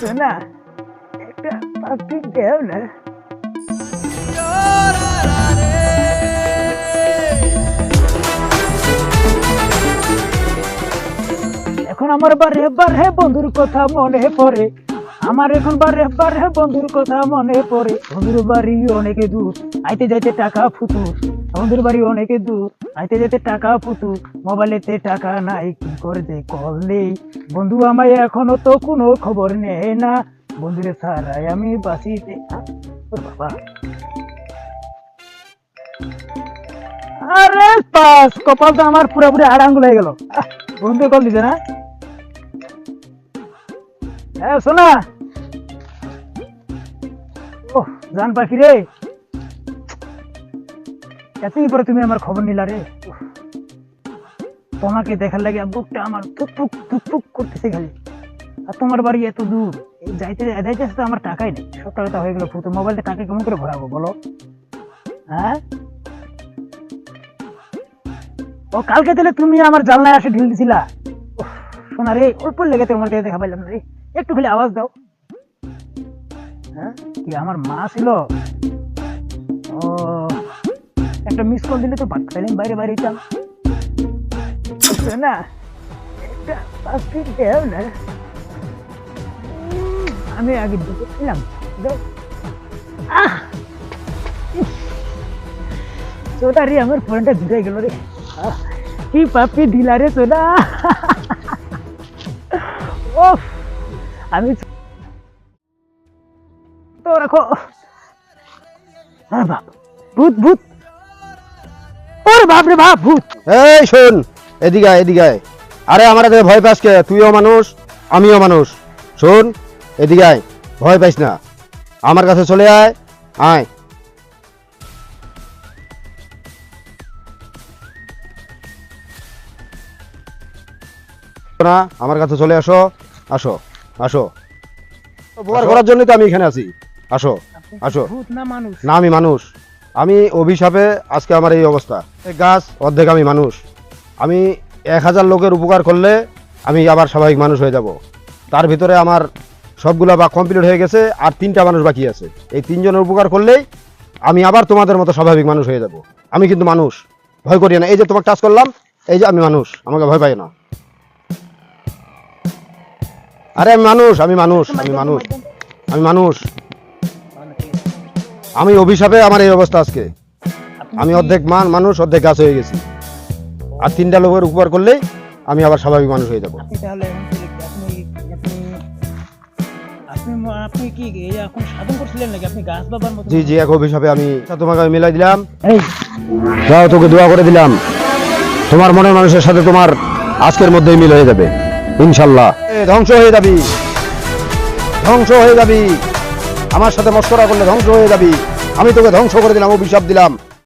শোনা, একটা পাপড়ি দেও না। এখন আমার বারে বারে বন্ধুর কথা মনে পড়ে। আমার এখন বারে বারে বন্ধুর কথা মনে পড়ে। বন্ধুর বাড়ি অনেকে দূর, আইতে যাইতে টাকা ফুতুর। বন্ধুর বাড়ি অনেকে দূর। আইতে যেতে টাকা ফুতুর মোবাইলেতে টাকা নাই, কি করতে কল নেই। বন্ধু আমায় এখনও তো কোনো খবর নেয় না। বন্ধুরে ছাড়াই আমি বাঁচিতে বাবা। আরে পাস কপাল তো আমার পুরোপুরি আড়াঙ্গুল হয়ে গেল। বন্ধু কল দিছে না? হ্যাঁ শোনা। ও জান পাখি রে। এতদিন পরে তুমি আমার খবর নিলা রে। তোমাকে দেখার লাগে বুকটা আমার ফুক ফুক করতেছে খালি। আর তোমার বাড়ি এত দূর যাইতে যাইতে আসতে আমার টাকাই নেই। সব টাকাটা হয়ে গেল ফুটো মোবাইলটা টাকা কেমন করে ভরাবো বলো? হ্যাঁ? ও, কালকে তাহলে তুমি আমার জানলায় এসে ঢিল দিছিলা। শোনা রে, অল্প লেগে তোমার কাছে দেখা পাইলাম রে। একটু খালি আওয়াজ দাও। হ্যাঁ? কি আমার মা ছিল? ও একটা মিস কল দিলে তো পাঠাইলাম বাইরে বাইরে চাল না আমি আগে দাও। সোটা রে আমার ফোনটা ঢুকে গেল রে। কি পাপি দিলা রে সোনা। ওফ আমি তো রাখো। আরে বাপ। ভূত ভূত। ওরে বাপ রে বাপ ভূত। এই শোন এদিকে আয়, এদিকে আয়। আরে আমার এদিকে ভয় পাস কে? তুইও মানুষ আমিও মানুষ। শোন এদিকে আয় ভয় পাইস না। আমার কাছে চলে আয় আয়। না আমার কাছে চলে আসো আসো আসো। উপকার করার জন্যই তো আমি এখানে আছি। আসো আসো। ভূত না মানুষ। না আমি মানুষ। আমি অভিশাপে আজকে আমার এই অবস্থা। গাছ অর্ধেক আমি মানুষ। আমি এক হাজার লোকের উপকার করলে আমি আবার স্বাভাবিক মানুষ হয়ে যাব। তার ভিতরে আমার সবগুলো বা কমপ্লিট হয়ে গেছে আর তিনটা মানুষ বাকি আছে। এই তিনজনের উপকার করলেই আমি আবার তোমাদের মতো স্বাভাবিক মানুষ হয়ে যাব। আমি কিন্তু মানুষ। ভয় করি না। এই যে তোমাকে টাচ করলাম, এই যে আমি মানুষ। আমাকে ভয় পাই না। আরে আমি মানুষ আমি মানুষ আমি মানুষ। আমি মানুষ। আমি অভিশাপে আমার এই অবস্থা আজকে। আমি অর্ধেক মান মানুষ অর্ধেক গাছ হয়ে গেছি। আর তিনটা লোকের উপকার করলেই আমি আবার স্বাভাবিক মানুষ হয়ে যাব। আপনি তাহলে এখন কি লিখতে- আপনি আপনি আপনি ম- আপনি কি এখন সাধন করছিলেন নাকি? আপনি গাছ বাবার মতো জি জি এক অভিশাপে আমি তোমাকে আমি মিলাই দিলাম। যাও তোকে দোয়া করে দিলাম। তোমার মনের মানুষের সাথে তোমার আজকের মধ্যেই মিল হয়ে যাবে। ইনশাল্লাহ। ধ্বংস হয়ে যাবি। ধ্বংস হয়ে যাবি। আমার সাথে মস্করা করলে ধ্বংস হয়ে যাবি। আমি তোকে ধ্বংস করে দিলাম অভিশাপ দিলাম।